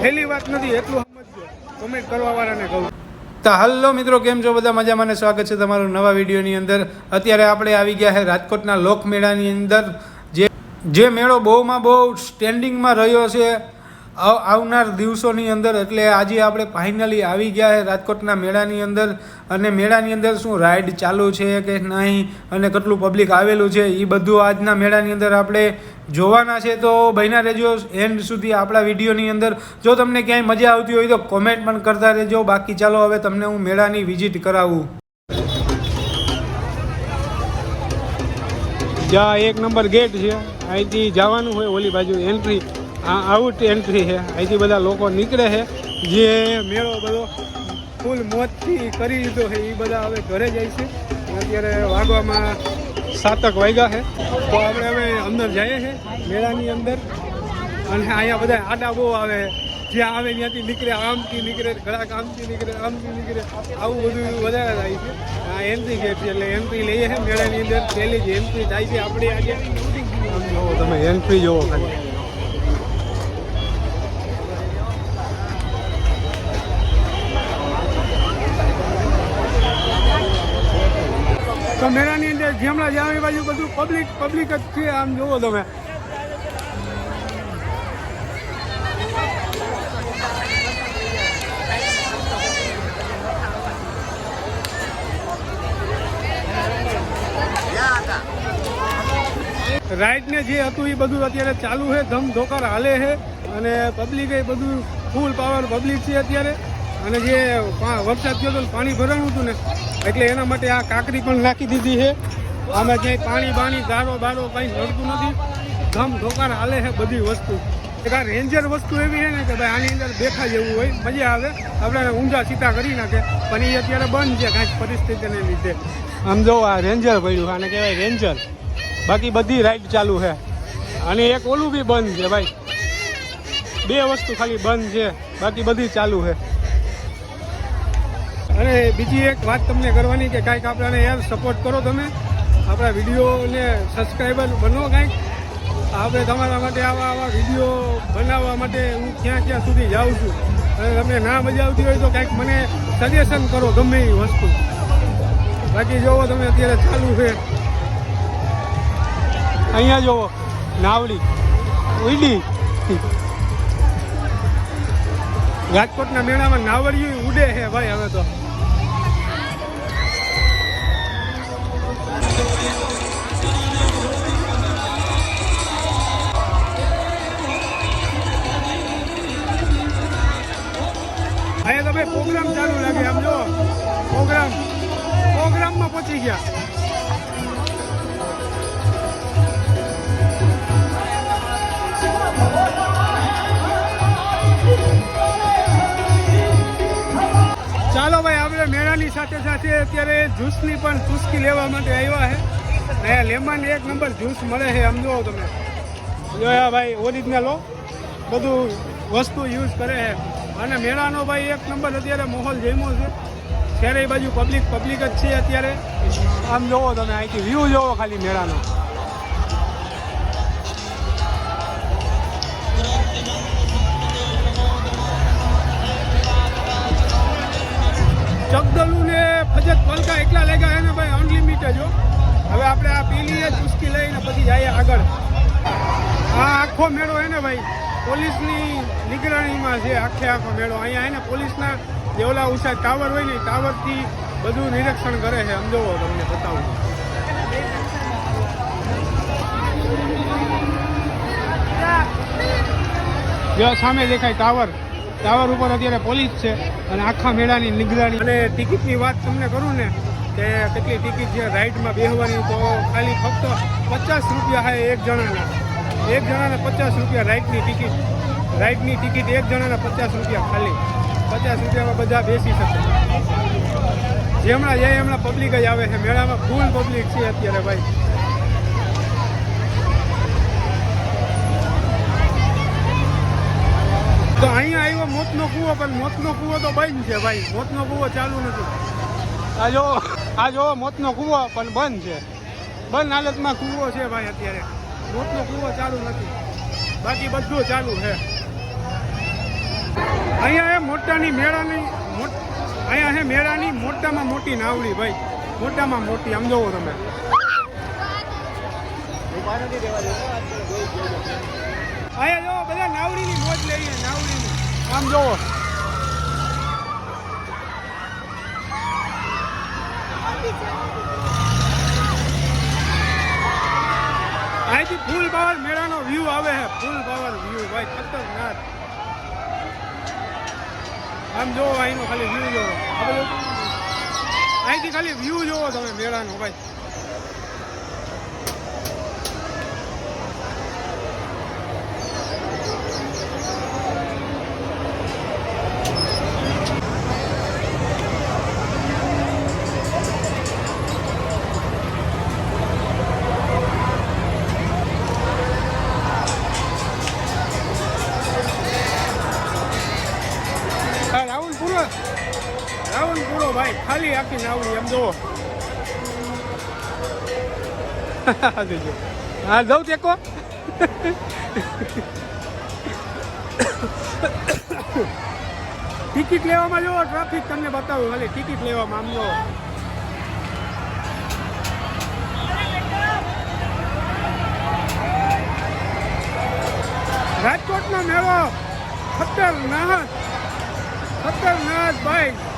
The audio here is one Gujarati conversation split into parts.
પહેલી વાત નથી, એટલું સમજજો. કમેન્ટ કરવા વાળાને કહું. તો હલો મિત્રો, કેમ છો? બધા મજા મને સ્વાગત છે તમારું નવા વિડીયોની અંદર. અત્યારે આપણે આવી ગયા છે રાજકોટના લોકમેળાની અંદર. જે જે મેળો બહુમાં બહુ સ્ટેન્ડિંગમાં રહ્યો છે. આવનાર દિવસોની અંદર, એટલે આજે આપણે ફાઇનલી આવી ગયા છે રાજકોટના મેળાની અંદર, અને મેળાની અંદર શું રાઈડ ચાલુ છે કે નહીં, અને કેટલું પબ્લિક આવેલું છે એ બધું આજના મેળાની અંદર આપણે જોવાના છે. તો ભાઈના રહેજો એન્ડ સુધી આપણા વિડીયોની અંદર. જો તમને ક્યાંય મજા આવતી હોય તો કોમેન્ટ પણ કરતા રહેજો. બાકી ચાલો હવે તમને હું મેળાની વિઝિટ કરાવું. જ્યાં એક નંબર ગેટ છે, અહીંથી જવાનું હોય ઓલી બાજુ એન્ટ્રી આ આઉટ એન્ટ્રી છે. અહીંથી બધા લોકો નીકળે છે. જે મેળો બધો ફૂલ મોજથી કરી લીધો છે એ બધા હવે ઘરે જાય છે. અત્યારે વાગવામાં સાતક વાગ્યા છે. તો આપણે હવે અંદર જઈએ છીએ મેળાની અંદર. અને અહીંયા બધા આડા બહુ આવે. જ્યાં આવે ત્યાંથી નીકળે, આમથી નીકળે ઘડાક આમથી નીકળે આમથી નીકળે. આવું બધું વધારે થાય છે. આ એન્ટ્રી છે એટલે એન્ટ્રી લઈએ છે મેળાની અંદર. પહેલી જ એન્ટ્રી થાય છે આપણે આજે. તમે એન્ટ્રી જોવો ખાલી. તો મેળાની અંદર જેમણા જ્યાં બાજુ બધું પબ્લિક પબ્લિક જ છે, આમ જુઓ તમે. રાઈટ ને જે હતું એ બધું અત્યારે ચાલુ છે, ધમ ધોકાર હાલે છે, અને પબ્લિક એ બધું ફૂલ પાવર પબ્લિક છે અત્યારે. અને જે વરસાદ થયો હતો પાણી ભરાણું હતું ને. એટલે એના માટે આ કાકરી પણ નાખી દીધી છે. આમાં ક્યાંય પાણી બાણી ગારો બારો કંઈ નડતું નથી. ધમ ધોકાર હાલે છે બધી વસ્તુ. એક આ રેન્જર વસ્તુ એવી છે ને કે ભાઈ આની અંદર દેખાય જેવું હોય, મજા આવે. આપણે ઊંઝા સીતા કરી નાખે. પણ એ અત્યારે બંધ છે કાંઈક પરિસ્થિતિને લીધે. આમ જો આ રેન્જર પડ્યું, આને કહેવાય રેન્જર. બાકી બધી રાઈડ ચાલુ છે. અને એક ઓલું બી બંધ છે ભાઈ. બે વસ્તુ ખાલી બંધ છે. બાકી બધી ચાલુ છે. અને બીજી એક વાત તમને કરવાની કે કાંઈક આપણાને યાર સપોર્ટ કરો તમે. આપણા વિડીયોને સબસ્ક્રાઈબર બનો કાંઈક. આપણે તમારા માટે આવા આવા વીડિયો બનાવવા માટે હું ક્યાં ક્યાં સુધી જાઉં છું. અને તમને ના મજા આવતી હોય તો કાંઈક મને સજેશન કરો ગમે એ વસ્તુ. બાકી જોવો તમે અત્યારે ચાલુ છે. અહીંયા જોવો. નાવડી ઉડી. રાજકોટના મેળામાં નાવડિયું ઉડે છે ભાઈ હવે તો. ગયા. ચાલો ભાઈ, આપણે મેળાની સાથે સાથે અત્યારે જ્યુસની પણ ચુસ્કી લેવા માટે આવ્યા છે અહીંયા લેમન એક નંબર જ્યુસ મળે છે, આમ જોવો તમે. જોયા ભાઈ, ઓરિજિનલ બધું વસ્તુ યુઝ કરે છે. અને મેળાનો ભાઈ એક નંબર અત્યારે માહોલ જમ્યો છે. ત્યારે બાજુ પબ્લિક પબ્લિક જ છે અત્યારે. આમ જોવો તમે, અહીંથી વ્યૂ જોવો ખાલી મેળાનો. ચકદલુ ને ફજત પલકા એટલા લેગા એને ભાઈ અનલિમિટેડ જો હવે આપણે આ પીલી ચુસ્કી લઈને પછી જઈએ આગળ. આ આખો મેળો એને ભાઈ, પોલીસની નિગરાણીમાં છે, આખે આખો મેળો. અહીંયા એને પોલીસના જે ઓલા ઉષા ટાવર હોય ને, ટાવરથી બધું નિરીક્ષણ કરે છે. આમ તમને બતાવું. જો સામે દેખાય ટાવર. ટાવર ઉપર અત્યારે પોલીસ છે અને આખા મેળાની નિગરાણી. અને ટિકિટની વાત તમને કરું ને, કે કેટલી ટિકિટ છે, રાઈડમાં બેહવાની તો ખાલી ફક્ત પચાસ રૂપિયા હાય એક જણાના. એક જણાને પચાસ રૂપિયા રાઈડની ટિકિટ. રાઈડની ટિકિટ એક જણાના પચાસ રૂપિયા ખાલી. પચાસ રૂપિયામાં બધા બેસી શકે. જેમણા જાય એમણા પબ્લિક જ આવે છે. મેળામાં ફૂલ પબ્લિક છે અત્યારે ભાઈ. તો અહીંયા આવ્યો મોતનો કૂવો, પણ મોતનો કૂવો તો બંધ છે ભાઈ. મોતનો કૂવો ચાલુ નથી. આ જો આ જો મોતનો કૂવો, પણ બંધ છે. બંધ હાલતમાં કૂવો છે ભાઈ અત્યારે. મોતનો કૂવો ચાલુ નથી. બાકી બધું ચાલુ છે. અહીંયા એ મોટાની મેળાની અહીંયા હે મેળાની મોટામાં મોટી નાવડી ભાઈ. મોટામાં મોટી, આમ જોવો તમે. અહીંયા જોવો, બધા નાવડીની મોજ લઈએ, નાવડીની. આમ જોવો. અહીંથી ફૂલ પાવર મેળાનો વ્યૂ આવે છે ફૂલ પાવર વ્યૂ ભાઈ, ખતરનાક. આમ જોવો અહીંનો ખાલી વ્યૂ જોવો. અહીંથી ખાલી વ્યૂ જોવો તમે મેળાનો ભાઈ. રાઉન્ડ પૂરો ભાઈ, ખાલી આપીને આવું એમ જુઓ હા જવું ચેકો ટિકિટ લેવામાં જો ટ્રાફિક તમને બતાવું. ખાલી ટિકિટ લેવામાં આમ જો રાજકોટનો મેળો. ખતરનાક. ખતરનાક ભાઈ.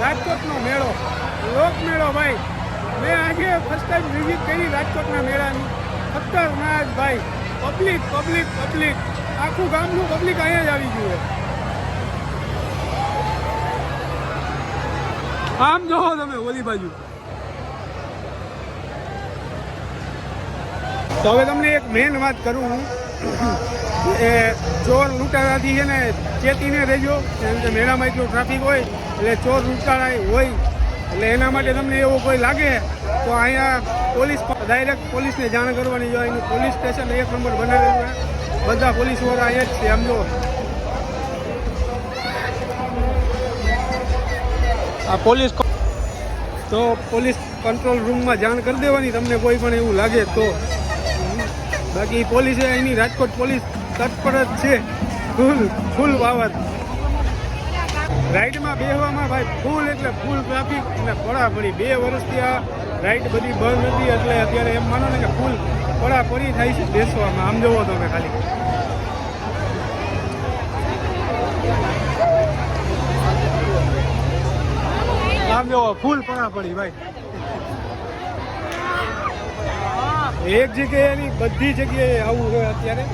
રાજકોટનો મેળો. લોક મેળો ભાઈ. મેં આજે ફર્સ્ટ ટાઈમ વિઝિટ કરી રાજકોટના મેળાની. ખતરનાક ભાઈ. પબ્લિક પબ્લિક પબ્લિક આખું ગામનું પબ્લિક અહીંયા જ આવી ગયું આમ જોવો તમે, ઓલી બાજુ. તો હવે તમને એક મેન વાત કરું હું. એ ચોર લૂંટાવાથી છે ને, ચેતીને રહેજો. કેમ કે મેળામાં એટલું ટ્રાફિક હોય એટલે ચોર લૂંટારા હોય, એટલે એના માટે તમને એવું કોઈ લાગે, તો અહીંયા પોલીસ ડાયરેક્ટ પોલીસને જાણ કરવાની જો અહીંનું પોલીસ સ્ટેશન એક નંબર બનાવેલું છે. બધા પોલીસવાળા અહીંયા જ છે આમ આ પોલીસ તો પોલીસ કંટ્રોલ રૂમમાં જાણ કરી દેવાની, તમને કોઈ પણ એવું લાગે તો. બાકી પોલીસે અહીંની રાજકોટ પોલીસ તત્પર જ છે. ફૂલ ફૂલ પાવર રાઈડમાં બેસવામાં ભાઈ ફૂલ એટલે ફૂલ ટ્રાફિક અને પડાપડી. બે વર્ષથી આ રાઈડ બધી બંધ હતી એટલે અત્યારે એમ માનો ને કે ફૂલ પડાપડી થાય છે બેસવામાં. આમ જોવો તમે ખાલી. આમ જોવો, ફૂલ પડાપડી ભાઈ. એક જગ્યાએ નહીં, બધી જગ્યાએ આવું હોય અત્યારે.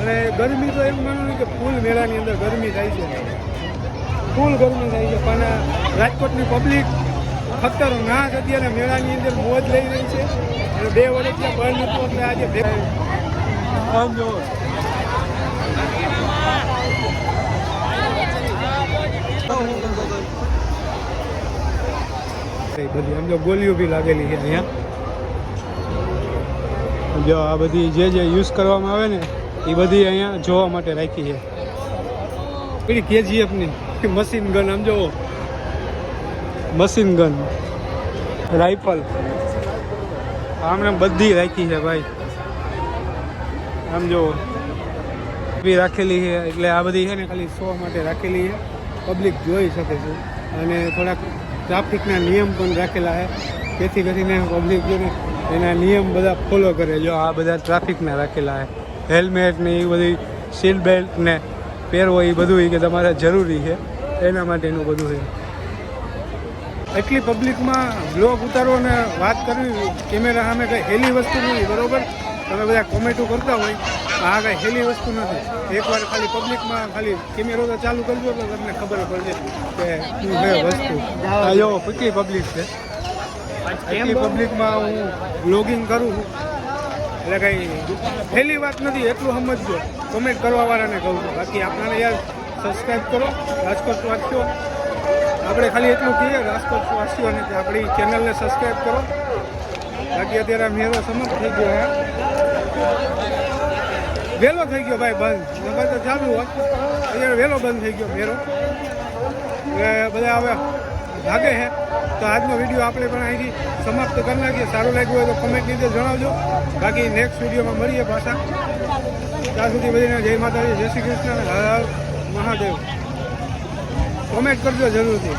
અને ગરમી તો એમ માનું ને કે ફૂલ મેળાની અંદર ગરમી થાય છે. ફૂલ ગરમી થાય છે પણ રાજકોટની પબ્લિક ખતરનાક અત્યારે મેળાની અંદર મોજ લઈ રહી છે. અને બે વર્ષ ત્યાં બંધ હતું એટલે આજે. એ બધી આમ જો ગોલીઓ બી લાગેલી છે અહીંયા. જો આ બધી જે જે યુઝ કરવામાં આવે ને એ બધી અહીંયા જોવા માટે રાખી છે. પેલી કેજીએફની મશીન ગન, આમ જોવો મશીન ગન. રાઇફલ. આમને બધી રાખી છે ભાઈ. આમ જો બી રાખેલી છે, એટલે આ બધી છે ને ખાલી શો માટે રાખેલી છે. પબ્લિક જોઈ શકે છે. અને થોડાક ટ્રાફિકના નિયમ પણ રાખેલા છે. તેથી કરીને પબ્લિક જોઈને એના નિયમ બધા ફોલો કરે. જો આ બધા ટ્રાફિકના રાખેલા છે. હેલ્મેટ ને એ બધી સીટ બેલ્ટ ને પહેરવો એ બધું એ કે તમારે જરૂરી છે. એના માટેનું બધું છે. એટલી પબ્લિકમાં બ્લોગ ઉતારો અને વાત કરવી કેમેરા સામે કંઈ હેલી વસ્તુ નથી, બરોબર? તમે બધા કોમેન્ટો કરતા હોય, આ કંઈ હેલી વસ્તુ નથી. એકવાર ખાલી પબ્લિકમાં ખાલી કેમેરો તો ચાલુ કરજો તો તમને ખબર પડશે કે શું છે વસ્તુ. આ જો, કેટલી પબ્લિક છે. એટલી પબ્લિકમાં હું બ્લોગિંગ કરું એટલે કંઈ હેલી વાત નથી, એટલું સમજજો. કોમેન્ટ કરવાવાળાને કહું છું. બાકી આપણને યાર સબસ્ક્રાઈબ કરો, રાજકોટ વાંચો આપણે ખાલી એટલું કહીએ, રાજકોટ વાસીઓ અને કે આપણી ચેનલને સબસ્ક્રાઈબ કરો. બાકી અત્યારે મેળો સમાપ્ત થઈ ગયો હે. વહેલો થઈ ગયો ભાઈ બંધ. નકર તો ચાલુ હોય. અત્યારે વહેલો બંધ થઈ ગયો મેળો. એટલે બધા હવે ભાગે છે. તો આજનો વીડિયો આપણે પણ અહીંથી સમાપ્ત કરી નાખીએ. સારું લાગ્યું હોય તો કમેન્ટ નીચે જણાવજો. બાકી નેક્સ્ટ વિડીયોમાં મળીએ પાછા. ત્યાં સુધી બધીને જય માતાજી, જય શ્રી કૃષ્ણ. મહાદેવ. કોમેન્ટ કરજો જરૂરથી.